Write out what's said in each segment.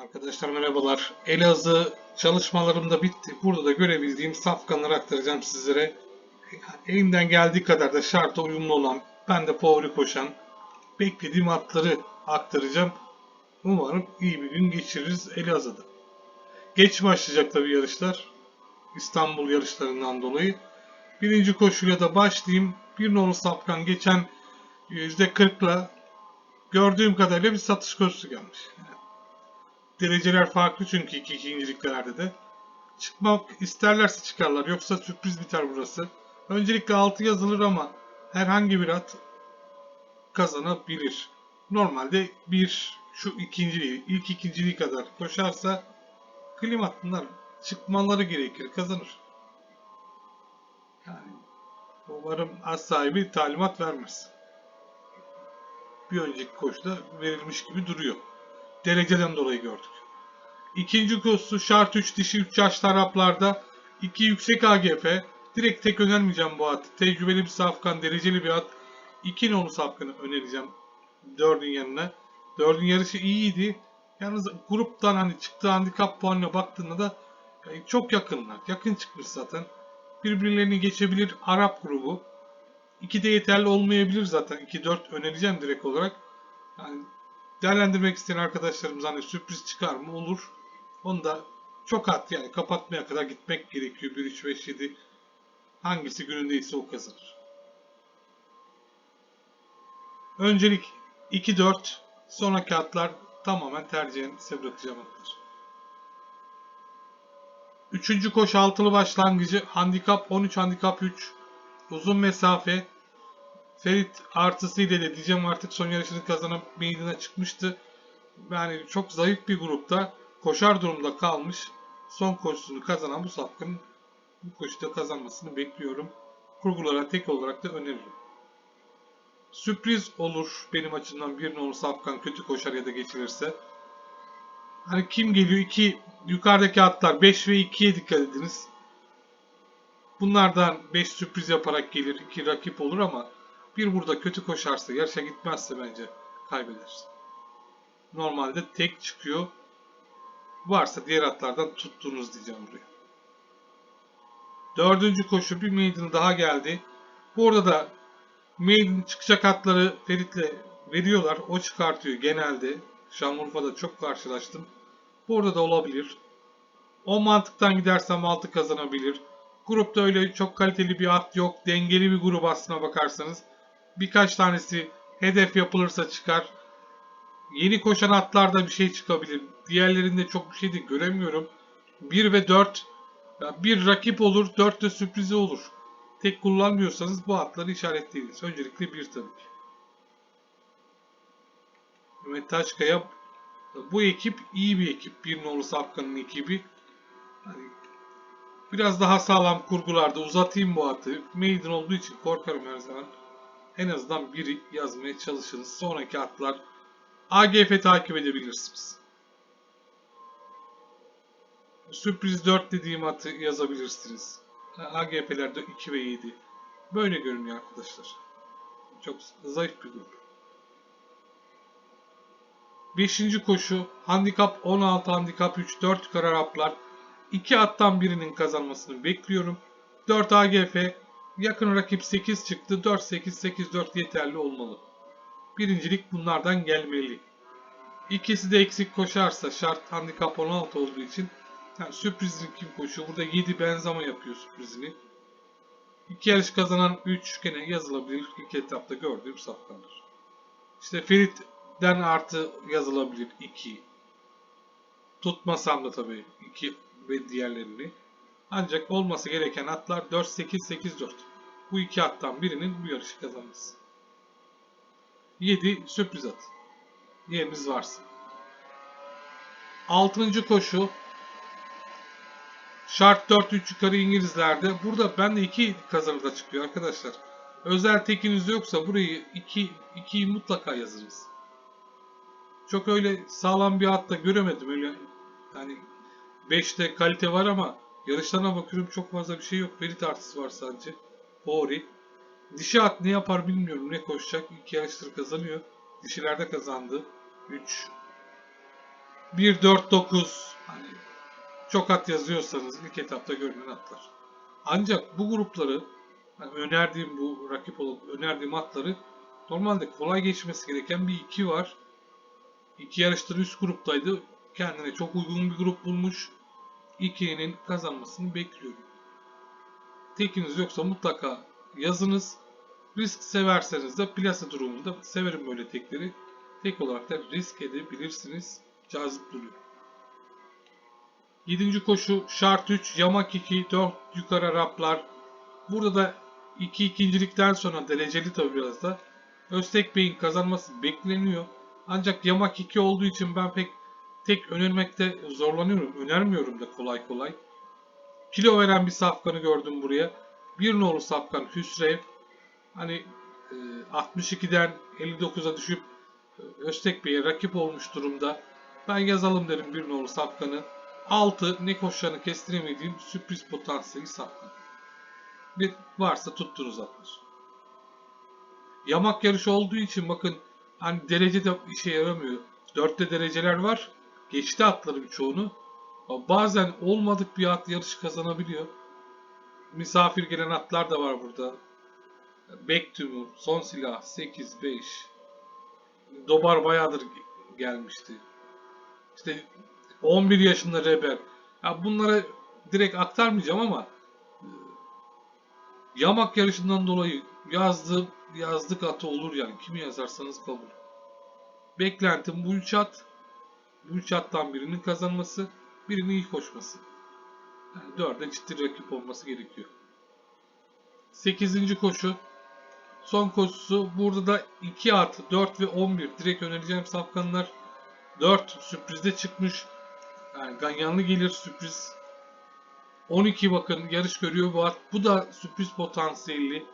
Arkadaşlar merhabalar. Elazığ çalışmalarım da bitti. Burada da görebildiğim safkanları aktaracağım sizlere. Elimden geldiği kadar da şarta uyumlu olan, ben de favori koşan, beklediğim atları aktaracağım. Umarım iyi bir gün geçiririz Elazığ'da. Geç başlayacak tabii yarışlar. İstanbul yarışlarından dolayı. Birinci koşuyla da başlayayım. Bir nolu safkan geçen %40'la gördüğüm kadarıyla bir satış koşusu gelmiş. Dereceler farklı çünkü iki ikinciliklerde de. Çıkmak isterlerse çıkarlar. Yoksa sürpriz biter burası. Öncelikle 6 yazılır ama herhangi bir at kazanabilir. Normalde bir şu ikinciliği, ilk ikinciliği kadar koşarsa klim hattından çıkmaları gerekir. Kazanır. Yani umarım az sahibi talimat vermez. Bir önceki koşuda verilmiş gibi duruyor dereceden dolayı gördük. İkinci koşusu şart 3 dişi 3 yaş taraflarda 2 yüksek AGF. Direkt tek önermeyeceğim bu atı. Tecrübeli bir safkan, dereceli bir at. 2 nolu safkanı önereceğim 4'ün yanına. 4'ün yarışı iyiydi. Yalnız gruptan hani çıktığı handikap puanına baktığında da yani çok yakınlar. Yakın çıkmış zaten. Birbirlerini geçebilir Arap grubu. 2 de yeterli olmayabilir zaten. 2-4 önereceğim direkt olarak. Yani değerlendirmek isteyen arkadaşlarımız hani sürpriz çıkar mı olur. Onu da çok at yani kapatmaya kadar gitmek gerekiyor. 1, 3, 5, 7 hangisi günündeyse o kazanır. Öncelik 2, 4 sonraki atlar tamamen tercihen size bırakacağım atlar. Üçüncü koşu altılı başlangıcı handikap 13 handikap 3 uzun mesafe Ferit artısıyla de diyeceğim artık son yarışını kazanıp meydana çıkmıştı. Yani çok zayıf bir grupta koşar durumda kalmış. Son koşusunu kazanan bu safkanın bu koşuda kazanmasını bekliyorum. Kurgulara tek olarak da öneririm. Sürpriz olur benim açımdan bir nolu safkan kötü koşar ya da geçirirse. Hani kim geliyor? 2 yukarıdaki atlar 5 ve 2'ye dikkat ediniz. Bunlardan 5 sürpriz yaparak gelir. 2 rakip olur ama bir burada kötü koşarsa, yarışa gitmezse bence kaybedersin. Normalde tek çıkıyor. Varsa diğer atlardan tuttuğunuz diyeceğim buraya. Dördüncü koşu bir maiden daha geldi. Burada da maiden çıkacak atları Ferit'le veriyorlar. O çıkartıyor genelde. Şanlıurfa'da çok karşılaştım. Burada da olabilir. O mantıktan gidersem altı kazanabilir. Grupta öyle çok kaliteli bir at yok. Dengeli bir grup aslına bakarsanız birkaç tanesi hedef yapılırsa çıkar. Yeni koşan atlarda bir şey çıkabilir. Diğerlerinde çok bir şey de göremiyorum. 1 ve 4 bir rakip olur, 4 de sürprizi olur. Tek kullanmıyorsanız bu atları işaretleyiniz. Öncelikle bir tabii ki. Mehmet Taşkaya bu ekip iyi bir ekip. Bir nolu Safkan'ın ekibi. Hani biraz daha sağlam kurgularda uzatayım bu atı. Maiden olduğu için korkarım her zaman en azından biri yazmaya çalışırız. Sonraki atlar AGF takip edebilirsiniz. Sürpriz 4 dediğim atı yazabilirsiniz. AGF'lerde 2 ve 7. Böyle görünüyor arkadaşlar. Çok zayıf bir grup. 5. koşu handikap 16 handikap 3 4 karar atlar. 2 attan birinin kazanmasını bekliyorum. 4 AGF Yakın rakip 8 çıktı. 4-8-8-4 yeterli olmalı. Birincilik bunlardan gelmeli. İkisi de eksik koşarsa şart handikap 16 olduğu için yani sürprizini kim koşuyor? Burada 7 benzama yapıyor sürprizini. İki yarış kazanan 3 gene yazılabilir. İlk etapta gördüğüm safkandır. İşte Ferit'den artı yazılabilir 2. Tutmasam da tabii 2 ve diğerlerini. Ancak olması gereken atlar 4-8-8-4. Bu iki attan birinin bu yarışı kazanması. 7 sürpriz at. Yeriniz varsa. 6. koşu Şart 4-3 yukarı İngilizlerde. Burada ben de 2 kazanır da çıkıyor arkadaşlar. Özel tekiniz yoksa burayı 2 2'yi mutlaka yazınız. Çok öyle sağlam bir at da göremedim öyle. Yani 5'te kalite var ama Yarışlarına bakıyorum çok fazla bir şey yok. Ferit artısı var sadece. Hori. Dişi at ne yapar bilmiyorum. Ne koşacak. İki yarıştır kazanıyor. Dişilerde kazandı. 3. 1, 4, 9 hani çok at yazıyorsanız ilk etapta görünen atlar. Ancak bu grupları hani önerdiğim bu rakip olup önerdiğim atları normalde kolay geçmesi gereken bir iki var. İki yarıştır üst gruptaydı. Kendine çok uygun bir grup bulmuş. 2'nin kazanmasını bekliyorum. Tekiniz yoksa mutlaka yazınız. Risk severseniz de plase durumunda severim böyle tekleri. Tek olarak da risk edebilirsiniz. Cazip duruyor. 7. koşu şart 3, yamak 2, 4 yukarı Araplar. Burada da 2 ikincilikten sonra dereceli tabi biraz da. Öztek Bey'in kazanması bekleniyor. Ancak yamak 2 olduğu için ben pek tek önermekte zorlanıyorum. Önermiyorum da kolay kolay. Kilo veren bir safkanı gördüm buraya. Bir nolu safkan Hüsrev. Hani e, 62'den 59'a düşüp e, Öztek Bey'e rakip olmuş durumda. Ben yazalım derim bir nolu safkanı. 6 ne koşacağını kestiremediğim sürpriz potansiyeli safkan. Bir varsa tuttunuz atlar. Yamak yarışı olduğu için bakın hani derece de işe yaramıyor. 4'te dereceler var. Geçti atları birçoğunu. Bazen olmadık bir at yarışı kazanabiliyor. Misafir gelen atlar da var burada. Bektumur, Son Silah, 8-5. Dobar bayağıdır ge- gelmişti. İşte 11 yaşında Rebel. Ya bunlara direkt aktarmayacağım ama e, yamak yarışından dolayı yazdığım yazdık atı olur yani. Kimi yazarsanız kabul. Beklentim bu üç at. Bu üç attan birinin kazanması, birinin iyi koşması. Yani dörde ciddi rakip olması gerekiyor. 8. koşu. Son koşusu. Burada da 2 at, 4 ve 11. Direkt önereceğim safkanlar. 4 sürprizde çıkmış. Yani ganyanlı gelir sürpriz. 12 bakın yarış görüyor bu at. Bu da sürpriz potansiyelli.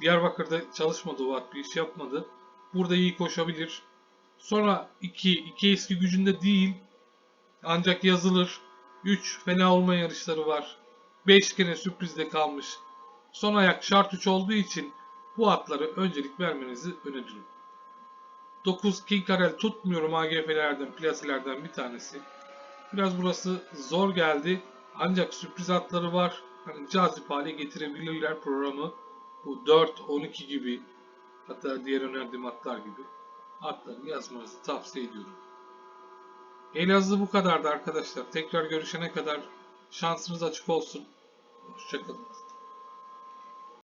Diyarbakır'da çalışmadı bu at. Bir iş yapmadı. Burada iyi koşabilir. Sonra 2, 2 eski gücünde değil. Ancak yazılır. 3 fena olma yarışları var. 5 kere sürprizde kalmış. Son ayak şart 3 olduğu için bu atlara öncelik vermenizi öneririm. 9 King Karel tutmuyorum AGF'lerden, plaselerden bir tanesi. Biraz burası zor geldi. Ancak sürpriz atları var. Hani cazip hale getirebilirler programı. Bu 4, 12 gibi hatta diğer önerdiğim atlar gibi atları yazmanızı tavsiye ediyorum. Elazığ bu kadardı arkadaşlar. Tekrar görüşene kadar şansınız açık olsun. Hoşçakalın.